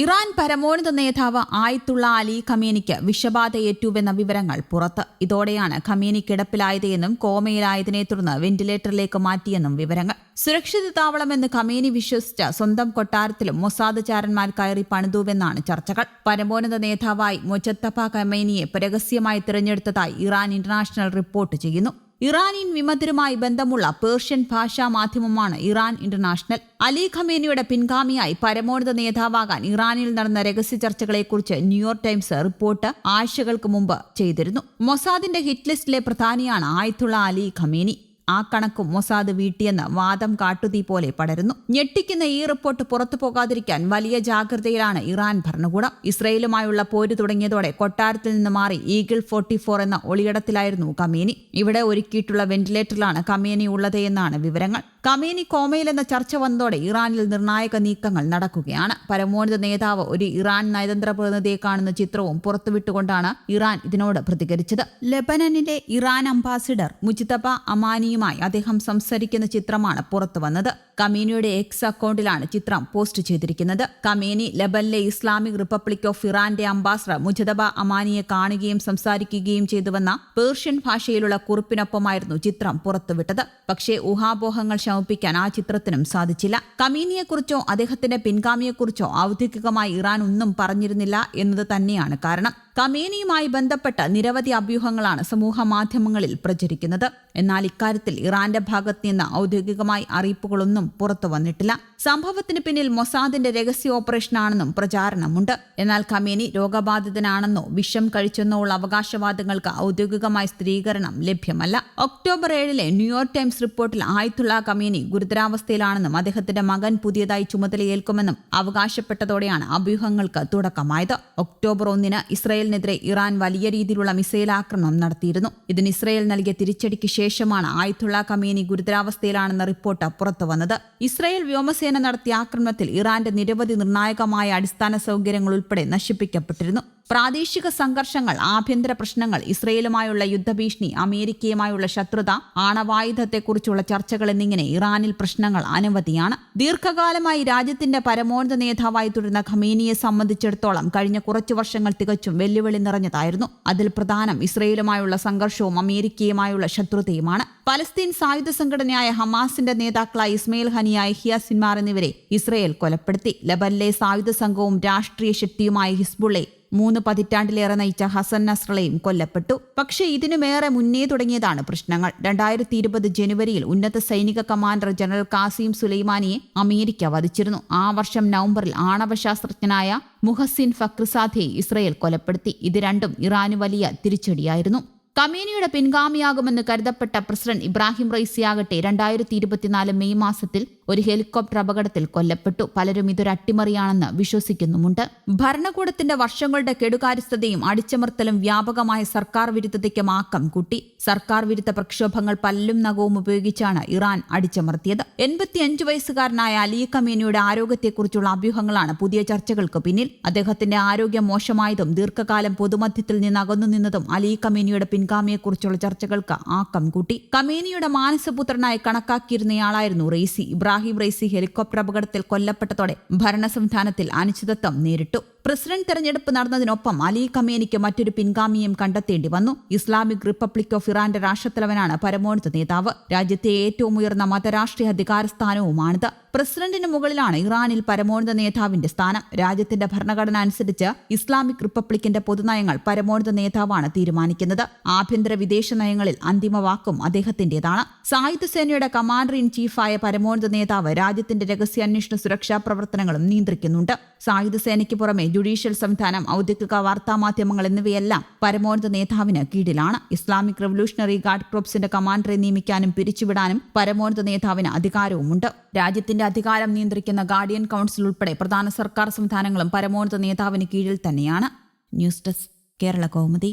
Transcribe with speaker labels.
Speaker 1: Iran പരമോന്നത നേതാവ് ആയിത്തുള്ള അലി ഖമേനിക്ക് വിഷബാധയേറ്റുവെന്ന വിവരങ്ങൾ പുറത്ത്. ഇതോടെയാണ് ഖമേനി കിടപ്പിലായത് എന്നും കോമയിലായതിനെ തുടർന്ന് വെന്റിലേറ്ററിലേക്ക് മാറ്റിയെന്നും വിവരങ്ങൾ. സുരക്ഷിത താവളമെന്ന് ഖമേനി വിശ്വസിച്ച സ്വന്തം കൊട്ടാരത്തിലും മൊസാദ് ചാരന്മാർ കയറി പണിതുവെന്നാണ് ചർച്ചകൾ. പരമോന്നത നേതാവായി മൊച്ചത്തപ്പ ഖമേനിയെ രഹസ്യമായി തിരഞ്ഞെടുത്തതായി ഇറാൻ ഇന്റർനാഷണൽ റിപ്പോർട്ട് ചെയ്യുന്നു. ഇറാനിയൻ വിമതരുമായി ബന്ധമുള്ള പേർഷ്യൻ ഭാഷാ മാധ്യമമാണ് ഇറാൻ ഇന്റർനാഷണൽ. അലി ഖമേനിയുടെ പിൻഗാമിയായി പരമോന്നത നേതാവാകാൻ ഇറാനിൽ നടന്ന രഹസ്യ ചർച്ചകളെക്കുറിച്ച് ന്യൂയോർക്ക് ടൈംസ് റിപ്പോർട്ട് ആഴ്ചകൾക്ക് മുമ്പ് ചെയ്തിരുന്നു. മൊസാദിന്റെ ഹിറ്റ് ലിസ്റ്റിലെ പ്രധാനിയാണ് ആയത്തുള്ള അലി ഖമേനി. ആ കണക്കും മൊസാദ് വീട്ടിയെന്ന് വാദം കാട്ടുതീ പോലെ പടരുന്നു. ഞെട്ടിക്കുന്ന ഈ റിപ്പോർട്ട് പുറത്തു പോകാതിരിക്കാൻ വലിയ ജാഗ്രതയിലാണ് ഇറാൻ ഭരണകൂടം. ഇസ്രയേലുമായുള്ള പോര് തുടങ്ങിയതോടെ കൊട്ടാരത്തിൽ നിന്ന് മാറി ഈഗിൾ ഫോർട്ടി ഫോർ എന്ന ഒളിയിടത്തിലായിരുന്നു കമീനി ഇവിടെ ഒരുക്കിയിട്ടുള്ള വെന്റിലേറ്ററിലാണ് കമേനി ഉള്ളത് എന്നാണ് വിവരങ്ങൾ. കമേനി കോമയിലെന്ന ചർച്ച വന്നതോടെ ഇറാനിൽ നിർണായക നീക്കങ്ങൾ നടക്കുകയാണ്. പരമോന്നത നേതാവ് ഒരു ഇറാൻ നയതന്ത്ര പ്രതിനിധിയെ കാണുന്ന ചിത്രവും പുറത്തുവിട്ടുകൊണ്ടാണ് ഇറാൻ ഇതിനോട് പ്രതികരിച്ചത്. ലെബനനിലെ ഇറാൻ അംബാസിഡർ മുജിതബ അമാനിയുമായി അദ്ദേഹം സംസാരിക്കുന്ന ചിത്രമാണ് പുറത്തുവന്നത് കമീനിയുടെ എക്സ് അക്കൗണ്ടിലാണ് ചിത്രം പോസ്റ്റ് ചെയ്തിരിക്കുന്നത്. കമീനി ലബനിലെ ഇസ്ലാമിക് റിപ്പബ്ലിക് ഓഫ് ഇറാന്റെ അംബാസഡർ മുജദബ അമാനിയെ കാണുകയും സംസാരിക്കുകയും ചെയ്തുവെന്ന പേർഷ്യൻ ഭാഷയിലുള്ള കുറിപ്പിനൊപ്പമായിരുന്നു ചിത്രം പുറത്തുവിട്ടത്. പക്ഷേ ഊഹാപോഹങ്ങൾ ശമിപ്പിക്കാൻ ആ ചിത്രത്തിനും സാധിച്ചില്ല. കമീനിയെക്കുറിച്ചോ അദ്ദേഹത്തിന്റെ പിൻഗാമിയെക്കുറിച്ചോ ഔദ്യോഗികമായി ഇറാൻ ഒന്നും പറഞ്ഞിരുന്നില്ല എന്നത് തന്നെയാണ് കാരണം. കമേനിയുമായി ബന്ധപ്പെട്ട നിരവധി അഭ്യൂഹങ്ങളാണ് സമൂഹ മാധ്യമങ്ങളിൽ പ്രചരിക്കുന്നത്. എന്നാൽ ഇക്കാര്യത്തിൽ ഇറാന്റെ ഭാഗത്ത് നിന്ന് ഔദ്യോഗികമായി അറിയിപ്പുകളൊന്നും പുറത്തു വന്നിട്ടില്ല. സംഭവത്തിന് പിന്നിൽ മൊസാദിന്റെ രഹസ്യ ഓപ്പറേഷനാണെന്നും പ്രചാരണമുണ്ട്. എന്നാൽ ഖമേനി രോഗബാധിതനാണെന്നോ വിഷം കഴിച്ചെന്നോ ഉള്ള അവകാശവാദങ്ങൾക്ക് ഔദ്യോഗികമായി സ്ഥിരീകരണം ലഭ്യമല്ല. ഒക്ടോബർ ഏഴിലെ ന്യൂയോർക്ക് ടൈംസ് റിപ്പോർട്ടിൽ ആയത്തുള്ള ഖമേനി ഗുരുതരാവസ്ഥയിലാണെന്നും അദ്ദേഹത്തിന്റെ മകൻ പുതിയതായി ചുമതലയേൽക്കുമെന്നും അവകാശപ്പെട്ടതോടെയാണ് അഭ്യൂഹങ്ങൾക്ക് തുടക്കമായത്. ഒക്ടോബർ ഒന്നിന് ഇസ്രയേലിനെതിരെ ഇറാൻ വലിയ രീതിയിലുള്ള മിസൈൽ ആക്രമണം നടത്തിയിരുന്നു. ഇതിന് ഇസ്രയേൽ നൽകിയ തിരിച്ചടിക്ക് ശേഷമാണ് ആയത്തുള്ള കമേനി ഗുരുതരാവസ്ഥയിലാണെന്ന റിപ്പോർട്ട് പുറത്തുവന്നത് ഇസ്രയേൽ വ്യോമസേന നടത്തിയ ആക്രമണത്തിൽ ഇറാന്റെ നിരവധി നിർണായകമായ അടിസ്ഥാന സൗകര്യങ്ങൾ ഉൾപ്പെടെ നശിപ്പിക്കപ്പെട്ടിരുന്നു. പ്രാദേശിക സംഘർഷങ്ങൾ ആഭ്യന്തര പ്രശ്നങ്ങൾ ഇസ്രയേലുമായുള്ള യുദ്ധഭീഷണി അമേരിക്കയുമായുള്ള ശത്രുത ആണവായുധത്തെക്കുറിച്ചുള്ള ചർച്ചകൾ എന്നിങ്ങനെ ഇറാനിൽ പ്രശ്നങ്ങൾ അനവധിയാണ്. ദീർഘകാലമായി രാജ്യത്തിന്റെ പരമോന്നത നേതാവായി തുടരുന്ന ഖമീനിയെ സംബന്ധിച്ചിടത്തോളം കഴിഞ്ഞ കുറച്ചു വർഷങ്ങൾ തികച്ചും വെല്ലുവിളി നിറഞ്ഞതായിരുന്നു. അതിൽ പ്രധാനം ഇസ്രയേലുമായുള്ള സംഘർഷവും അമേരിക്കയുമായുള്ള ശത്രുതയുമാണ്. പലസ്തീൻ സായുധ സംഘടനയായ ഹമാസിന്റെ നേതാക്കളായ ഇസ്മയിൽ ഹനിയ ഹിയ സിൻമാർ എന്നിവരെ ഇസ്രയേൽ കൊലപ്പെടുത്തി. ലബനിലെ സായുധ സംഘവും രാഷ്ട്രീയ ശക്തിയുമായ ഹിസ്ബുള്ളെ മൂന്ന് പതിറ്റാണ്ടിലേറെ നയിച്ച ഹസൻ നസ്രളയും കൊല്ലപ്പെട്ടു. പക്ഷേ ഇതിനുമേറെ മുന്നേ തുടങ്ങിയതാണ് പ്രശ്നങ്ങൾ. രണ്ടായിരത്തി ഇരുപത് ജനുവരിയിൽ ഉന്നത സൈനിക കമാൻഡർ ജനറൽ കാസിം സുലൈമാനിയെ അമേരിക്ക വധിച്ചിരുന്നു. ആ വർഷം നവംബറിൽ ആണവശാസ്ത്രജ്ഞനായ മുഹസിൻ ഫക്രിസാദെ ഇസ്രയേൽ കൊലപ്പെടുത്തി. ഇത് രണ്ടും ഇറാന് വലിയ തിരിച്ചടിയായിരുന്നു. കമേനിയുടെ പിൻഗാമിയാകുമെന്ന് കരുതപ്പെട്ട പ്രസിഡന്റ് ഇബ്രാഹിം റൈസിയാകട്ടെ രണ്ടായിരത്തി ഇരുപത്തിനാല് മെയ് മാസത്തിൽ ഒരു ഹെലികോപ്റ്റർ അപകടത്തിൽ കൊല്ലപ്പെട്ടു. പലരും ഇതൊരു അട്ടിമറിയാണെന്ന് വിശ്വസിക്കുന്നുമുണ്ട്. ഭരണകൂടത്തിന്റെ വർഷങ്ങളുടെ കെടുകാര്യസ്ഥതയും അടിച്ചമർത്തലും വ്യാപകമായ സർക്കാർ വിരുദ്ധതയ്ക്ക് മാക്കം കൂട്ടി. സർക്കാർ വിരുദ്ധ പ്രക്ഷോഭങ്ങൾ പല്ലും നഖവും ഉപയോഗിച്ചാണ് ഇറാൻ അടിച്ചമർത്തിയത്. എൺപത്തിയഞ്ച് വയസ്സുകാരനായ അലി കമേനിയുടെ ആരോഗ്യത്തെക്കുറിച്ചുള്ള അഭ്യൂഹങ്ങളാണ് പുതിയ ചർച്ചകൾക്ക് പിന്നിൽ. അദ്ദേഹത്തിന്റെ ആരോഗ്യം മോശമായതും ദീർഘകാലം പൊതുമധ്യത്തിൽ നിന്ന് അകന്നു നിന്നതും അലി കമേനിയുടെ പിൻഗാമിയെക്കുറിച്ചുള്ള ചർച്ചകൾക്ക് ആക്കം കൂട്ടി. കമേനിയുടെ മാനസപുത്രനായി കണക്കാക്കിയിരുന്നയാളായിരുന്നു റെയ്സി. ഇബ്രാഹിം റെയ്സി ഹെലികോപ്റ്റർ അപകടത്തിൽ കൊല്ലപ്പെട്ടതോടെ ഭരണ സംവിധാനത്തിൽ അനിശ്ചിതത്വം നേരിട്ടു. പ്രസിഡന്റ് തെരഞ്ഞെടുപ്പ് നടന്നതിനൊപ്പം അലി കമേനിക്ക് മറ്റൊരു പിൻഗാമിയും കണ്ടെത്തേണ്ടി വന്നു. ഇസ്ലാമിക് റിപ്പബ്ലിക് ഓഫ് ഇറാന്റെ രാഷ്ട്രത്തലവനാണ് പരമോന്നത നേതാവ്. രാജ്യത്തെ ഏറ്റവും ഉയർന്ന മതരാഷ്ട്രീയ അധികാര സ്ഥാനവുമാണിത് പ്രസിഡന്റിന് മുകളിലാണ് ഇറാനിൽ പരമോന്നത നേതാവിന്റെ സ്ഥാനം. രാജ്യത്തിന്റെ ഭരണഘടന അനുസരിച്ച് ഇസ്ലാമിക് റിപ്പബ്ലിക്കിന്റെ പൊതുനയങ്ങൾ പരമോന്നത നേതാവാണ് തീരുമാനിക്കുന്നത്. ആഭ്യന്തര വിദേശ നയങ്ങളിൽ അന്തിമ വാക്കും അദ്ദേഹത്തിന്റേതാണ്. സായുധ സേനയുടെ കമാൻഡർ ഇൻ ചീഫായ പരമോന്നത നേതാവ് രാജ്യത്തിന്റെ രഹസ്യാന്വേഷണ സുരക്ഷാ പ്രവർത്തനങ്ങളും നിയന്ത്രിക്കുന്നുണ്ട്. സായുധ സേനയ്ക്ക് പുറമെ ജുഡീഷ്യൽ സംവിധാനം ഔദ്യോഗിക വാർത്താമാധ്യമങ്ങൾ എന്നിവയെല്ലാം പരമോന്നത നേതാവിന് കീഴിലാണ്. ഇസ്ലാമിക് റവല്യൂഷണറി ഗാർഡ് ക്രോപ്സിന്റെ കമാൻഡറെ നിയമിക്കാനും പിരിച്ചുവിടാനും പരമോന്നത നേതാവിന് അധികാരവുമുണ്ട്. രാജ്യത്തിന്റെ അധികാരം നിയന്ത്രിക്കുന്ന ഗാർഡിയൻ കൗൺസിൽ ഉൾപ്പെടെ പ്രധാന സർക്കാർ സംവിധാനങ്ങളും പരമോന്നത നേതാവിന് കീഴിൽ തന്നെയാണ്. News desk Kerala Kaumudi.